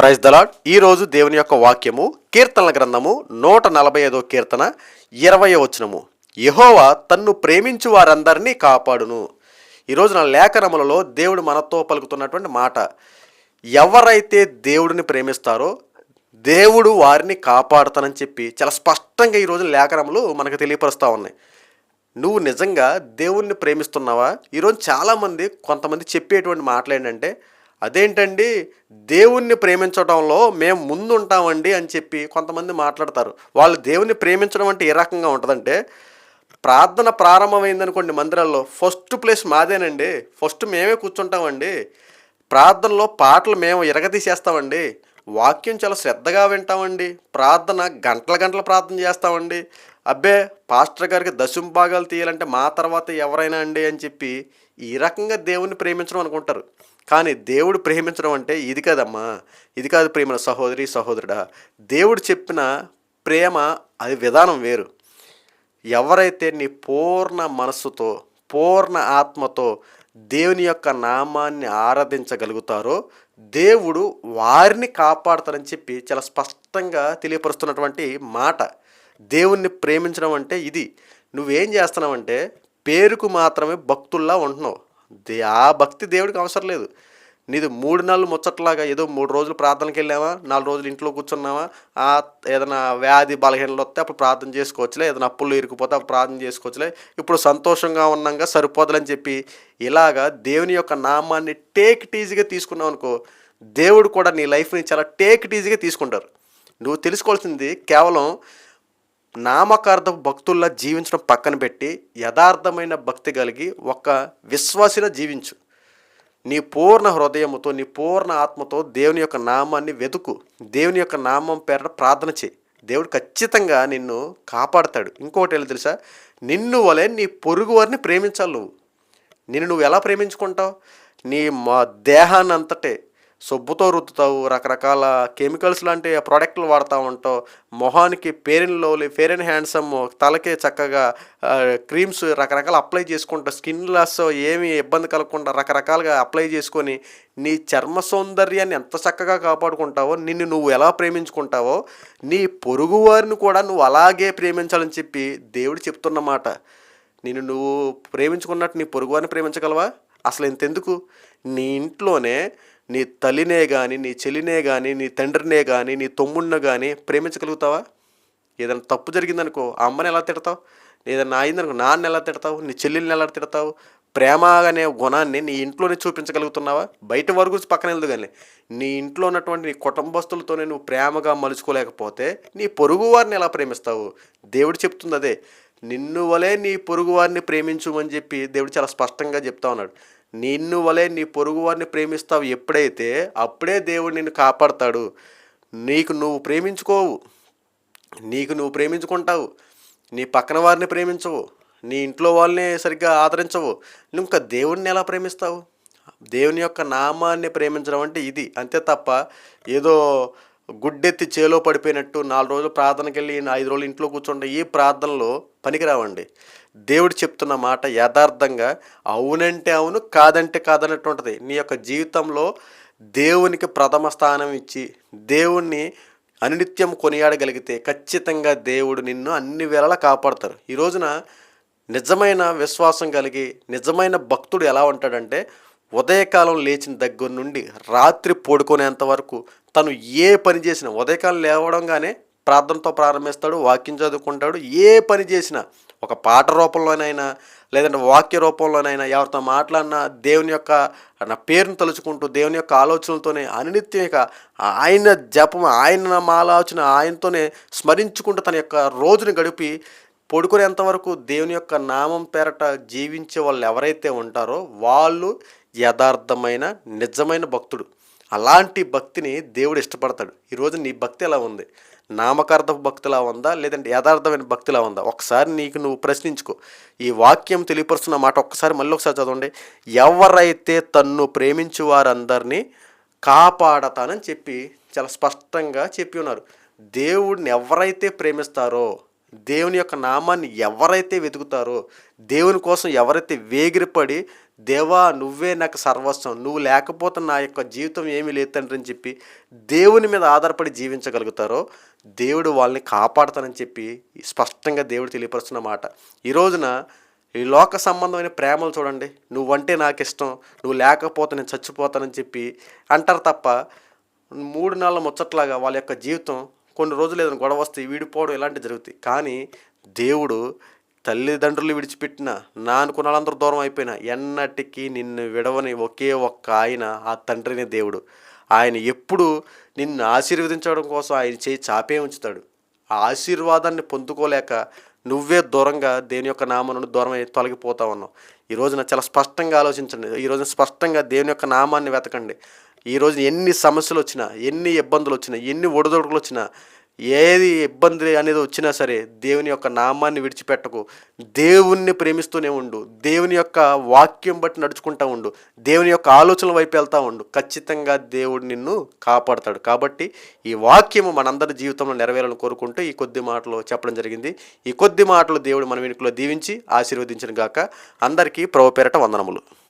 Praise the Lord ఈరోజు దేవుని యొక్క వాక్యము కీర్తనల గ్రంథము నూట నలభై ఐదో కీర్తన ఇరవై వచనము. యహోవా తన్ను ప్రేమించు వారందరినీ కాపాడును. ఈరోజు నా లేఖనములలో దేవుడు మనతో పలుకుతున్నటువంటి మాట ఎవరైతే దేవుడిని ప్రేమిస్తారో దేవుడు వారిని కాపాడుతానని చెప్పి చాలా స్పష్టంగా ఈరోజు లేఖనములు మనకు తెలియపరుస్తూ ఉన్నాయి. నువ్వు నిజంగా దేవుణ్ణి ప్రేమిస్తున్నావా? ఈరోజు చాలామంది కొంతమంది చెప్పేటువంటి మాటలు ఏంటంటే అదేంటండి? దేవుణ్ణి ప్రేమించడంలో మేము ముందు ఉంటామండి అని చెప్పి కొంతమంది మాట్లాడతారు. వాళ్ళు దేవుణ్ణి ప్రేమించడం అంటే ఏ రకంగా ఉంటుందంటే ప్రార్థన ప్రారంభమైందనుకోండి మందిరాల్లో ఫస్ట్ ప్లేస్ మాదేనండి. ఫస్ట్ మేమే కూర్చుంటామండి. ప్రార్థనలో పాటలు మేము ఇరగదీసేస్తామండి వాక్యం చాలా శ్రద్ధగా వింటామండి. ప్రార్థన గంటల గంటల ప్రార్థన చేస్తామండి. అబ్బే పాస్టర్ గారికి దశం భాగాలు తీయాలంటే మా తర్వాత ఎవరైనా అండి అని చెప్పి ఈ రకంగా దేవుణ్ణి ప్రేమించడం అనుకుంటారు. కానీ దేవుడు ప్రేమించడం అంటే ఇది కాదమ్మా. ఇది కాదు ప్రేమ సహోదరి సహోదరుడా. దేవుడు చెప్పిన ప్రేమ అది విధానం వేరు. ఎవరైతే నీ పూర్ణ మనస్సుతో పూర్ణ ఆత్మతో దేవుని యొక్క నామాన్ని ఆరాధించగలుగుతారో దేవుడు వారిని కాపాడుతారని చెప్పి చాలా స్పష్టంగా తెలియపరుస్తున్నటువంటి మాట. దేవుణ్ణి ప్రేమించడం అంటే ఇది. నువ్వేం చేస్తున్నావంటే పేరుకు మాత్రమే భక్తుల్లా ఉంటున్నావు. దే- ఆ భక్తి దేవుడికి అవసరం లేదు. నీది మూడు నెలలు ముచ్చట్లాగా ఏదో మూడు రోజులు ప్రార్థనకి వెళ్ళావా? నాలుగు రోజులు ఇంట్లో కూర్చున్నావా? ఆ ఏదైనా వ్యాధి బలహీనలు వస్తే అప్పుడు ప్రార్థన చేసుకోవచ్చులే. ఏదైనా అప్పులు ఇరికిపోతే అప్పుడు ప్రార్థన చేసుకోవచ్చులే. ఇప్పుడు సంతోషంగా ఉన్నాగా సరిపోదులని చెప్పి ఇలాగా దేవుని యొక్క నామాన్ని టేక్ ఈజీగా తీసుకున్నావు అనుకో దేవుడు కూడా నీ లైఫ్ని చాలా టేక్ ఈజీగా తీసుకుంటారు. నువ్వు తెలుసుకోవాల్సింది కేవలం నామకార్థ భక్తుల్లా జీవించడం పక్కన పెట్టి యథార్థమైన భక్తి కలిగి ఒక విశ్వాసిలా జీవించు. నీ పూర్ణ హృదయముతో నీ పూర్ణ ఆత్మతో దేవుని యొక్క నామాన్ని వెతుకు. దేవుని యొక్క నామం పేర ప్రార్థన చేయి. దేవుడు ఖచ్చితంగా నిన్ను కాపాడతాడు. ఇంకోటి ఏంటో తెలుసా? నిన్ను వలె నీ పొరుగు వారిని ప్రేమించాలి నువ్వు. నిన్ను నువ్వు ఎలా ప్రేమించుకుంటావు? నీ మా దేహాన్ని అంతటే సొబ్బుతో రుద్దుతావు రకరకాల కెమికల్స్ లాంటి ప్రోడక్ట్లు వాడుతూ ఉంటావు. మొహానికి పేరెన్ లోలి ఫేర్ అండ్ హ్యాండ్సమ్ తలకే చక్కగా క్రీమ్స్ రకరకాల అప్లై చేసుకుంటావు స్కిన్ లాస్ ఏమి ఇబ్బంది కలగకుండా రకరకాలుగా అప్లై చేసుకొని నీ చర్మ సౌందర్యాన్ని ఎంత చక్కగా కాపాడుకుంటావో నిన్ను నువ్వు ఎలా ప్రేమించుకుంటావో నీ పొరుగు వారిని కూడా నువ్వు అలాగే ప్రేమించాలని చెప్పి దేవుడు చెప్తున్నమాట నేను నువ్వు ప్రేమించుకున్నట్టు నీ పొరుగువారిని ప్రేమించగలవా? అసలు ఇంతెందుకు నీ ఇంట్లోనే నీ తల్లినే కానీ నీ చెల్లినే కానీ నీ తండ్రినే కానీ నీ తమ్ముడిని కానీ ప్రేమించగలుగుతావా? ఏదైనా తప్పు జరిగిందనుకో ఆ అమ్మని ఎలా తిడతావు? ఏదైనా అయిందనుకో నాన్న ఎలా తిడతావు? నీ చెల్లెల్ని ఎలా తిడతావు? ప్రేమ అనే గుణాన్ని నీ ఇంట్లోనే చూపించగలుగుతున్నావా? బయట వారి గురించి పక్కన వెళ్దు కానీ నీ ఇంట్లో ఉన్నటువంటి నీ కుటుంబస్తులతోనే నువ్వు ప్రేమగా మలుచుకోలేకపోతే నీ పొరుగు వారిని ఎలా ప్రేమిస్తావు? దేవుడు చెప్తుంది అదే. నిన్ను వలే నీ పొరుగువారిని ప్రేమించుమని చెప్పి దేవుడు చాలా స్పష్టంగా చెప్తా ఉన్నాడు. నిన్ను వలే నీ పొరుగువారిని ప్రేమిస్తావు ఎప్పుడైతే అప్పుడే దేవుడు నిన్ను కాపాడతాడు. నీకు నువ్వు ప్రేమించుకోవు. నీకు నువ్వు ప్రేమించుకుంటావు. నీ పక్కన వారిని ప్రేమించవు. నీ ఇంట్లో వాళ్ళని సరిగ్గా ఆదరించవు. నువ్వు ఇంకా దేవుణ్ణి ఎలా ప్రేమిస్తావు? దేవుని యొక్క నామాన్ని ప్రేమించడం అంటే ఇది. అంతే తప్ప ఏదో గుడ్డెత్తి చేలో పడిపోయినట్టు నాలుగు రోజులు ప్రార్థనకి వెళ్ళి ఐదు రోజులు ఇంట్లో కూర్చుంటే ఈ ప్రార్థనలో పనికిరావండి. దేవుడు చెప్తున్న మాట యథార్థంగా అవునంటే అవును కాదంటే కాదన్నట్టు ఉంటుంది నీ యొక్క జీవితంలో దేవునికి ప్రథమ స్థానం ఇచ్చి దేవుణ్ణి అనినిత్యం కొనియాడగలిగితే ఖచ్చితంగా దేవుడు నిన్ను అన్ని వేళలా కాపాడతారు ఈ రోజున నిజమైన విశ్వాసం కలిగి నిజమైన భక్తుడు ఎలా ఉంటాడంటే ఉదయకాలం లేచిన దగ్గర నుండి రాత్రి పడుకునేంత వరకు తను ఏ పని చేసినా ఉదయకాలం లేవడంగానే ప్రార్థనతో ప్రారంభిస్తాడు వాక్యం చదువుకుంటాడు. ఏ పని చేసినా ఒక పాట రూపంలోనైనా లేదంటే వాక్య రూపంలోనైనా ఎవరితో మాట్లాడినా దేవుని యొక్క నా పేరును తలుచుకుంటూ దేవుని యొక్క ఆలోచనలతోనే అనినిత్యం ఇక ఆయన జపం ఆయన ఆలోచన ఆయనతోనే స్మరించుకుంటూ తన యొక్క రోజుని గడిపి పడుకునేంతవరకు దేవుని యొక్క నామం పేరట జీవించే వాళ్ళు ఎవరైతే ఉంటారో వాళ్ళు యథార్థమైన నిజమైన భక్తుడు. అలాంటి భక్తిని దేవుడు ఇష్టపడతాడు. ఈరోజు నీ భక్తి ఎలా ఉంది? నామకార్థపు భక్తిలా ఉందా? లేదంటే యథార్థమైన భక్తిలా ఉందా? ఒకసారి నీకు నువ్వు ప్రశ్నించుకో. ఈ వాక్యం తెలియపరుస్తున్న మాట ఒక్కసారి మళ్ళీ ఒకసారి చదవండి. ఎవరైతే తన్ను ప్రేమించు వారందరినీ కాపాడతానని చెప్పి చాలా స్పష్టంగా చెప్పి ఉన్నారు. దేవుడిని ఎవరైతే ప్రేమిస్తారో దేవుని యొక్క నామాన్ని ఎవరైతే వెతుకుతారో దేవుని కోసం ఎవరైతే వేగిరపడి దేవా నువ్వే నాకు సర్వస్వం నువ్వు లేకపోతే నా యొక్క జీవితం ఏమీ లేదు తండ్రి అని చెప్పి దేవుని మీద ఆధారపడి జీవించగలుగుతారో దేవుడు వాళ్ళని కాపాడుతానని చెప్పి స్పష్టంగా దేవుడు తెలియపరుస్తున్న మాట. ఈ రోజున ఈ లోక సంబంధమైన ప్రేమలు చూడండి. నువ్వంటే నాకు ఇష్టం నువ్వు లేకపోతే నేను చచ్చిపోతానని చెప్పి అంటారు తప్ప మూడు నెలల ముచ్చట్లాగా వాళ్ళ యొక్క జీవితం కొన్ని రోజులు ఏదైనా గొడవ వస్తే విడిపోవడం ఇలాంటివి జరుగుతాయి. కానీ దేవుడు తల్లిదండ్రులు విడిచిపెట్టిన నానుకున్న వాళ్ళందరూ దూరం అయిపోయినా ఎన్నటికీ నిన్ను విడవని ఒకే ఒక్క ఆయన ఆ తండ్రినే దేవుడు. ఆయన ఎప్పుడు నిన్ను ఆశీర్వదించడం కోసం ఆయన చేయి చాపే ఉంచుతాడు. ఆ ఆశీర్వాదాన్ని పొందుకోలేక నువ్వే దూరంగా దేని యొక్క నామం నుండి దూరం తొలగిపోతా ఉన్నావు. ఈ రోజున చాలా స్పష్టంగా ఆలోచించండి. ఈ రోజున స్పష్టంగా దేవుని యొక్క నామాన్ని వెతకండి. ఈ రోజు ఎన్ని సమస్యలు వచ్చినా ఎన్ని ఇబ్బందులు వచ్చినా ఎన్ని ఒడిదొడుకులు వచ్చినా ఏది ఇబ్బంది అనేది వచ్చినా సరే దేవుని యొక్క నామాన్ని విడిచిపెట్టకు. దేవుణ్ణి ప్రేమిస్తూనే ఉండు. దేవుని యొక్క వాక్యం బట్టి నడుచుకుంటా ఉండు. దేవుని యొక్క ఆలోచనల వైపు వెళ్తా ఉండు. ఖచ్చితంగా దేవుడు నిన్ను కాపాడతాడు. కాబట్టి ఈ వాక్యము మనందరి జీవితంలో నెరవేరాలని కోరుకుంటూ ఈ కొద్ది మాటలు చెప్పడం జరిగింది. ఈ కొద్ది మాటలు దేవుడు మన వెనుకలో దీవించి ఆశీర్వదించిన గాక. అందరికీ ప్రభు పేరట వందనములు.